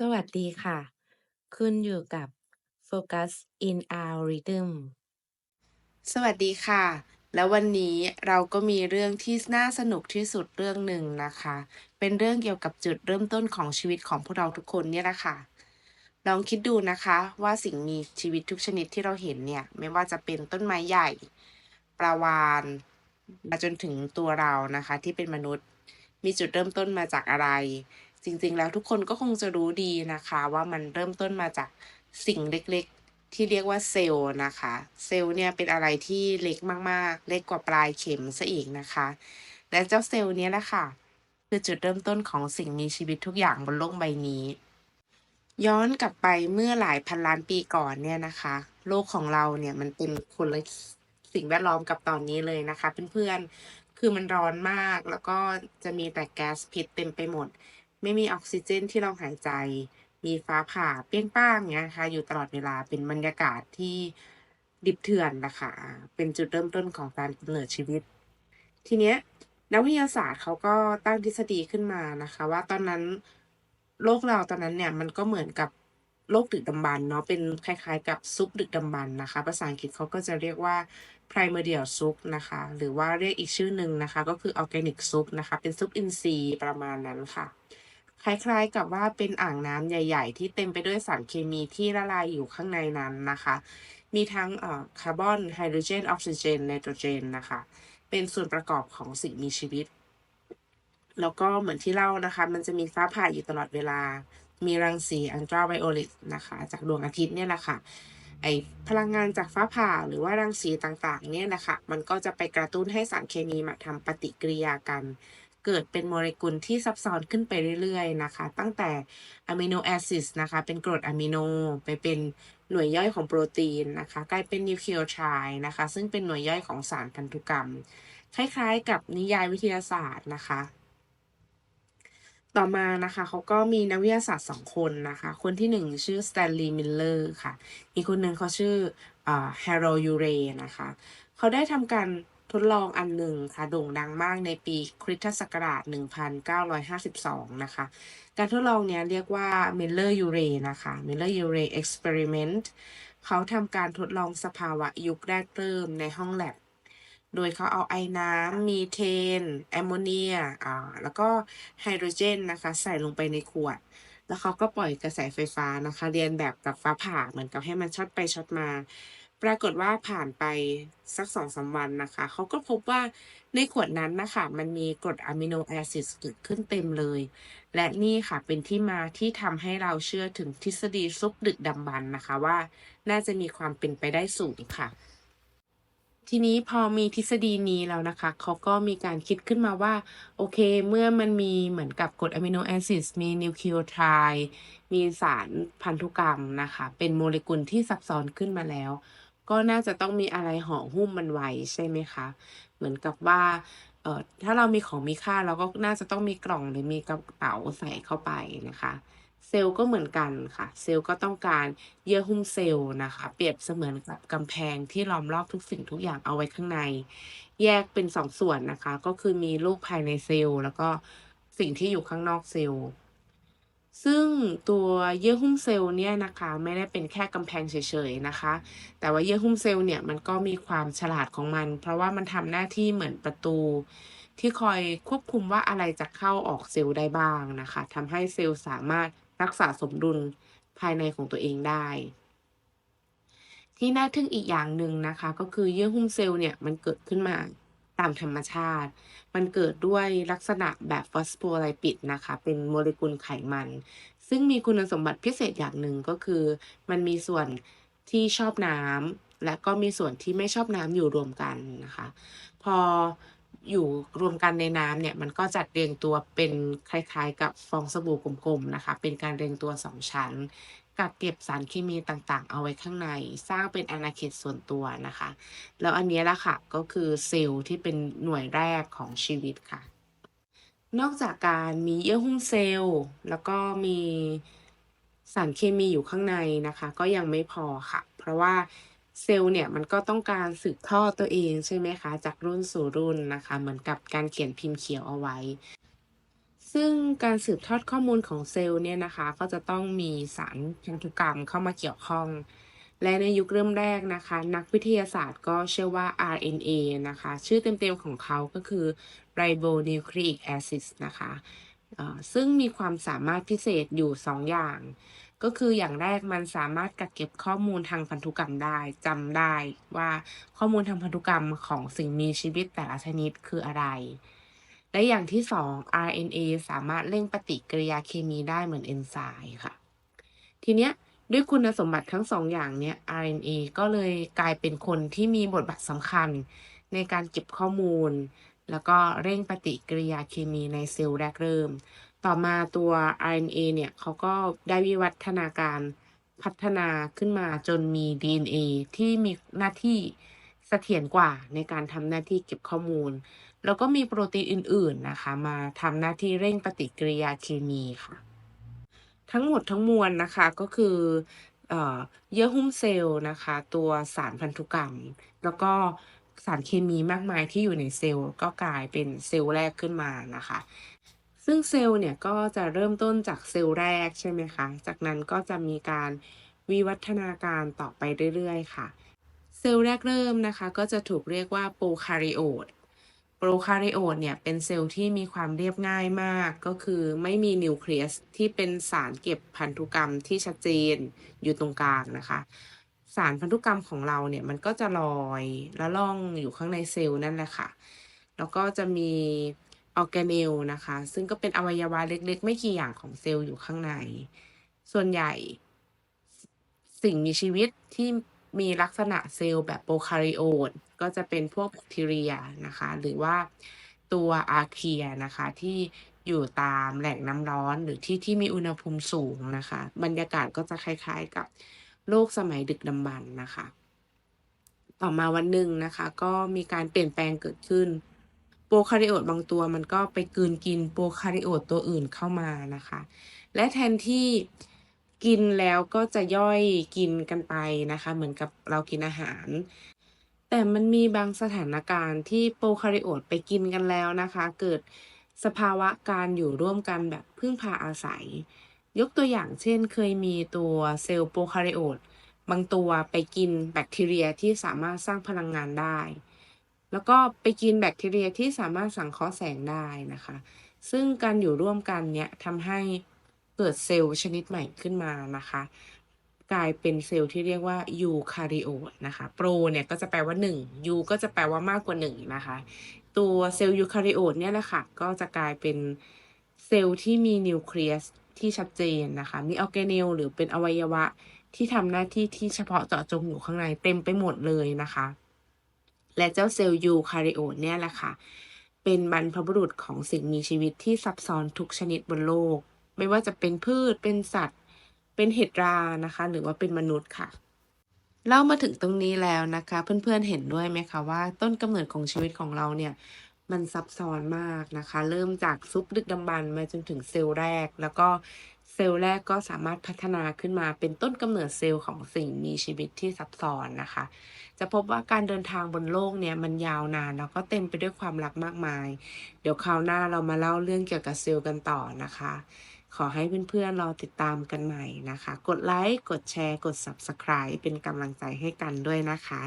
สวัสดีค่ะ คุณอยู่กับ Focus in Algorithm สวัสดีค่ะ แล้ววันนี้เราก็มีเรื่องที่น่าสนุกที่สุดเรื่องหนึ่งนะคะ เป็นเรื่องเกี่ยวกับจุดเริ่มต้นของชีวิตของพวกเราทุกคนเนี่ยแหละค่ะ ลองคิดดูนะคะว่าสิ่งมีชีวิตทุกชนิดที่เราเห็นเนี่ย ไม่ว่าจะเป็นต้นไม้ใหญ่ ปลาวาฬมาจนถึงตัวเรานะคะ ที่เป็นมนุษย์ มีจุดเริ่มต้นมาจากอะไร จริง ๆ แล้วทุกคนก็คงจะรู้ดีนะคะ ว่ามันเริ่มต้นมาจากสิ่งเล็กๆ ที่เรียกว่าเซลล์นะคะ เซลล์เนี่ยเป็นอะไรที่เล็กมากๆ เล็กกว่าปลายเข็มซะอีกนะคะ และเจ้าเซลล์เนี้ยแหละค่ะคือจุดเริ่มต้นของสิ่งมีชีวิตทุกอย่างบนโลกใบนี้ ย้อนกลับไปเมื่อหลายพันล้านปีก่อนเนี่ยนะคะ โลกของเราเนี่ยมันเป็นคนละสิ่งแวดล้อมกับตอนนี้เลยนะคะ เพื่อนๆคือมันร้อนมากแล้วก็จะมีแต่แก๊สพิษเต็มไปหมด ไม่มีออกซิเจนที่เราหายใจ มีฟ้าผ่าเปรี้ยงป้างเงี้ยนะคะอยู่ตลอดเวลาเป็นบรรยากาศที่ดิบเถื่อนนะคะเป็นจุดเริ่มต้นของการกำเนิดชีวิต ทีเนี้ยนักวิทยาศาสตร์เขาก็ตั้งทฤษฎีขึ้นมานะคะ ว่าตอนนั้นโลกเราตอนนั้นเนี่ยมันก็เหมือนกับโลกดึกดำบรรเนาะเป็นคล้ายๆ กับซุปดึกดำบรรพ์นะคะ ภาษาอังกฤษเขาก็จะเรียกว่า primordial soup นะคะ หรือว่าเรียกอีกชื่อหนึ่งนะคะ ก็คือ organic soup นะคะ เป็นซุปอินทรีย์ประมาณนั้นค่ะ คล้ายๆกับว่าเป็นอ่างน้ำใหญ่ ๆ ที่เต็มไปด้วยสารเคมีที่ละลายอยู่ข้างในนั้นนะคะ มีทั้งคาร์บอนไฮโดรเจนออกซิเจนไนโตรเจนนะคะ เป็นส่วนประกอบของสิ่งมีชีวิต แล้วก็เหมือนที่เล่านะคะ มันจะมีฟ้าผ่าอยู่ตลอดเวลา มีรังสีอัลตราไวโอเลตนะคะ จากดวงอาทิตย์เนี่ยแหละค่ะไอพลังงานจากฟ้าผ่าหรือว่ารังสีต่างๆ เนี่ยนะคะ มันก็จะไปกระตุ้นให้สารเคมีมาทำปฏิกิริยากัน เกิดเป็นโมเลกุลที่ซับซ้อนขึ้นไปเรื่อยๆนะคะ ตั้งแต่อะมิโนแอซิดนะคะ เป็นกรดอะมิโนไปเป็นหน่วยย่อยของโปรตีนนะคะ กลายเป็นนิวคลีโอไทด์นะคะ ซึ่งเป็นหน่วยย่อยของสารพันธุกรรม คล้ายๆ กับนิยายวิทยาศาสตร์นะคะต่อมานะคะเขาก็มีนักวิทยาศาสตร์สองคนนะคะ คนที่หนึ่งชื่อสแตนลีย์มิลเลอร์ค่ะ อีกคนหนึ่งเขาชื่อแฮร์โรยูเรนะคะ เขาได้ทำการ ทดลองอันหนึ่งค่ะโด่งดังมากในปีคริสตศักราช 1952 นะคะ การทดลองเนี้ยเรียกว่า Miller-Urey นะคะ Miller-Urey Experiment เขาทำการทดลองสภาวะยุคแรกเริ่มในห้องแลบโดยเขาเอาไอ้น้ำ มีเทน แอมโมเนียอ่าแล้วก็ไฮโดรเจนนะคะ ใส่ลงไปในขวด แล้วเขาก็ปล่อยกระแสไฟฟ้านะคะ เรียนแบบกับฟ้าผ่าเหมือนกับให้มันช็อตไปช็อตมา ปรากฏว่าผ่านไปสัก2-3วันนะคะ เขาก็พบว่าในขวดนั้นนะคะมันมีกรดอะมิโนแอซิดเกิดขึ้นเต็มเลย และนี่ค่ะเป็นที่มาที่ทำให้เราเชื่อถึงทฤษฎีซุปดึกดำบรรพ์นะคะว่า น่าจะมีความเป็นไปได้สูงค่ะ ทีนี้พอมีทฤษฎีนี้แล้วนะคะ เขาก็มีการคิดขึ้นมาว่า โอเค เมื่อมันมีเหมือนกับกรดอะมิโนแอซิดมีนิวคลีโอไทด์มีสารพันธุกรรมนะคะ เป็นโมเลกุลที่ซับซ้อนขึ้นมาแล้ว ก็น่าจะต้องมีอะไรห่อหุ้มมันไว้ใช่ไหมคะ เหมือนกับว่าเอ่อถ้าเรามีของมีค่าเราก็น่าจะต้องมีกล่องหรือมีกระเป๋าใส่เข้าไปนะคะ เซลล์ก็เหมือนกันค่ะ เซลล์ก็ต้องการเยื่อหุ้มเซลล์นะคะ เปรียบเสมือนกับกำแพงที่ล้อมรอบทุกสิ่งทุกอย่างเอาไว้ข้างใน แยกเป็น2ส่วนนะคะ ก็คือมีโลกภายในเซลล์ แล้วก็สิ่งที่อยู่ข้างนอกเซลล์ ซึ่งตัวเยื่อหุ้มเซลล์เนี่ยนะคะไม่ได้เป็นแค่กำแพงเฉยๆนะคะ แต่ว่าเยื่อหุ้มเซลล์เนี่ยมันก็มีความฉลาดของมัน เพราะว่ามันทำหน้าที่เหมือนประตู ที่คอยควบคุมว่าอะไรจะเข้าออกเซลล์ได้บ้างนะคะทำให้เซลล์สามารถรักษาสมดุลภายในของตัวเองได้ ที่น่าทึ่งอีกอย่างหนึ่งนะคะ ก็คือเยื่อหุ้มเซลล์เนี่ยมันเกิดขึ้นมา ตามธรรมชาติ มันเกิดด้วยลักษณะแบบฟอสโฟไลปิดนะคะ เป็นโมเลกุลไขมัน ซึ่งมีคุณสมบัติพิเศษอย่างหนึ่งก็คือ มันมีส่วนที่ชอบน้ำและก็มีส่วนที่ไม่ชอบน้ำอยู่รวมกันนะคะ พออยู่รวมกันในน้ำเนี่ย มันก็จัดเรียงตัวเป็นคล้ายๆ กับฟองสบู่กลมๆนะคะ เป็นการเรียงตัว2ชั้น กักเก็บสารเคมีต่างๆ เอาไว้ข้างใน สร้างเป็นอาณาเขตส่วนตัวนะคะ แล้วอันนี้ละค่ะก็คือเซลล์ที่เป็นหน่วยแรกของชีวิตค่ะ นอกจากการมีเยื่อหุ้มเซลล์ แล้วก็มีสารเคมีอยู่ข้างในนะคะ ก็ยังไม่พอค่ะ เพราะว่าเซลล์เนี่ยมันก็ต้องการสืบทอดตัวเองใช่ไหมคะ จากรุ่นสู่รุ่นนะคะ เหมือนกับการเขียนพิมพ์เขียวเอาไว้ ซึ่งการสืบทอดข้อมูลของเซลล์เนี่ยนะคะ ก็จะต้องมีสารพันธุกรรมเข้ามาเกี่ยวข้อง และในยุคเริ่มแรกนะคะ นักวิทยาศาสตร์ก็เชื่อว่า RNA นะคะ ชื่อเต็มๆของเขาก็คือ ribonucleic acid นะคะซึ่งมีความสามารถพิเศษอยู่ 2 อย่าง ก็คืออย่างแรกมันสามารถกักเก็บข้อมูลทางพันธุกรรมได้จำได้ว่าข้อมูลทางพันธุกรรมของสิ่งมีชีวิตแต่ละชนิดคืออะไร และอย่างที่2 RNA สามารถเร่งปฏิกิริยาเคมีได้เหมือนเอนไซม์ค่ะ ทีเนี้ยด้วยคุณสมบัติทั้ง2อย่างเนี้ย RNA ก็เลยกลายเป็นคนที่มีบทบาทสำคัญในการเก็บข้อมูล แล้วก็เร่งปฏิกิริยาเคมีในเซลล์แรกเริ่ม ต่อมาตัว RNA เนี่ยเขาก็ได้วิวัฒนาการพัฒนาขึ้นมาจนมี DNA ที่มีหน้าที่เสถียรกว่าในการทำหน้าที่เก็บข้อมูล แล้วก็มีโปรตีนอื่น ๆนะคะ มาทำหน้าที่เร่งปฏิกิริยาเคมีค่ะ ทั้งหมดทั้งมวลนะคะก็คือเยื่อหุ้มเซลล์นะคะ ตัวสารพันธุกรรม แล้วก็สารเคมีมากมายที่อยู่ในเซลล์ก็กลายเป็นเซลล์แรกขึ้นมานะคะ ซึ่งเซลล์เนี่ยก็จะเริ่มต้นจากเซลล์แรกใช่ไหมคะ จากนั้นก็จะมีการวิวัฒนาการต่อไปเรื่อยๆ ค่ะ เซลล์แรกเริ่มนะคะ ก็จะถูกเรียกว่าโปรคาริโอต โปรคาริโอตเนี่ยเป็นเซลล์ที่มีความเรียบง่ายมาก ก็คือไม่มีนิวเคลียสที่เป็นสารเก็บพันธุกรรมที่ชัดเจนอยู่ตรงกลางนะคะ สารพันธุกรรมของเราเนี่ยมันก็จะลอยและล่องอยู่ข้างในเซลล์นั่นแหละค่ะ แล้วก็จะมีออร์แกเนลนะคะ ซึ่งก็เป็นอวัยวะเล็กๆ ไม่กี่อย่างของเซลล์อยู่ข้างใน ส่วนใหญ่ สิ่งมีชีวิตที่ มีลักษณะเซลล์แบบโปรคาริโอตก็จะเป็นพวกแบคทีเรียนะคะ หรือว่าตัวอาร์เคียนะคะที่อยู่ตามแหล่งน้ำร้อนหรือที่ที่มีอุณหภูมิสูงนะคะ บรรยากาศก็จะคล้ายๆกับโลกสมัยดึกดำบรรพ์นะคะ ต่อมาวันหนึ่งนะคะ ก็มีการเปลี่ยนแปลงเกิดขึ้น โปรคาริโอตบางตัวมันก็ไปกืนกินโปรคาริโอตตัวอื่นเข้ามานะคะ และแทนที่ กินแล้วก็จะย่อยกินกันไปนะคะ เหมือนกับเรากินอาหาร แต่มันมีบางสถานการณ์ที่โปรคาริโอตไปกินกันแล้วนะคะ เกิดสภาวะการอยู่ร่วมกันแบบพึ่งพาอาศัย ยกตัวอย่างเช่นเคยมีตัวเซลล์โปรคาริโอตบางตัวไปกินแบคทีเรียที่สามารถสร้างพลังงานได้ แล้วก็ไปกินแบคทีเรียที่สามารถสังเคราะห์แสงได้นะคะ ซึ่งการอยู่ร่วมกันเนี่ยทำให้ เกิดเซลล์ชนิดใหม่ขึ้นมานะคะ กลายเป็นเซลล์ที่เรียกว่ายูคาริโอตนะคะโปรเนี่ยก็จะแปลว่า1ยูก็จะแปลว่ามากกว่า1นะคะ ตัวเซลล์ยูคาริโอตเนี่ยแหละค่ะก็จะกลายเป็นเซลล์ที่มีนิวเคลียสที่ชัดเจนนะคะ มีออแกเนลหรือเป็นอวัยวะที่ทำหน้าที่ที่เฉพาะเจาะจงอยู่ข้างในเต็มไปหมดเลยนะคะ และเจ้าเซลล์ยูคาริโอตเนี่ยแหละค่ะ เป็นบรรพบุรุษของสิ่งมีชีวิตที่ซับซ้อนทุกชนิดบนโลก ไม่ว่าจะเป็นพืชเป็นสัตว์ เป็นเห็ดรานะคะ หรือว่าเป็นมนุษย์ค่ะเล่ามาถึงตรงนี้แล้วนะคะ เพื่อนๆเห็นด้วยไหมคะว่าต้นกำเนิดของชีวิตของเราเนี่ยมันซับซ้อนมากนะคะ เริ่มจากซุปดึกดำบรรพ์มาจนถึงเซลล์แรก แล้วก็เซลล์แรกก็สามารถพัฒนาขึ้นมาเป็นต้นกำเนิดเซลล์ของสิ่งมีชีวิตที่ซับซ้อนนะคะ จะพบว่าการเดินทางบนโลกเนี่ยมันยาวนานแล้วก็เต็มไปด้วยความรักมากมาย เดี๋ยวคราวหน้าเรามาเล่าเรื่องเกี่ยวกับเซลล์กันต่อนะคะ ขอให้เพื่อนๆรอติดตามกันใหม่นะคะ กดไลค์ กดแชร์ กด Subscribe เป็นกำลังใจให้กันด้วยนะคะ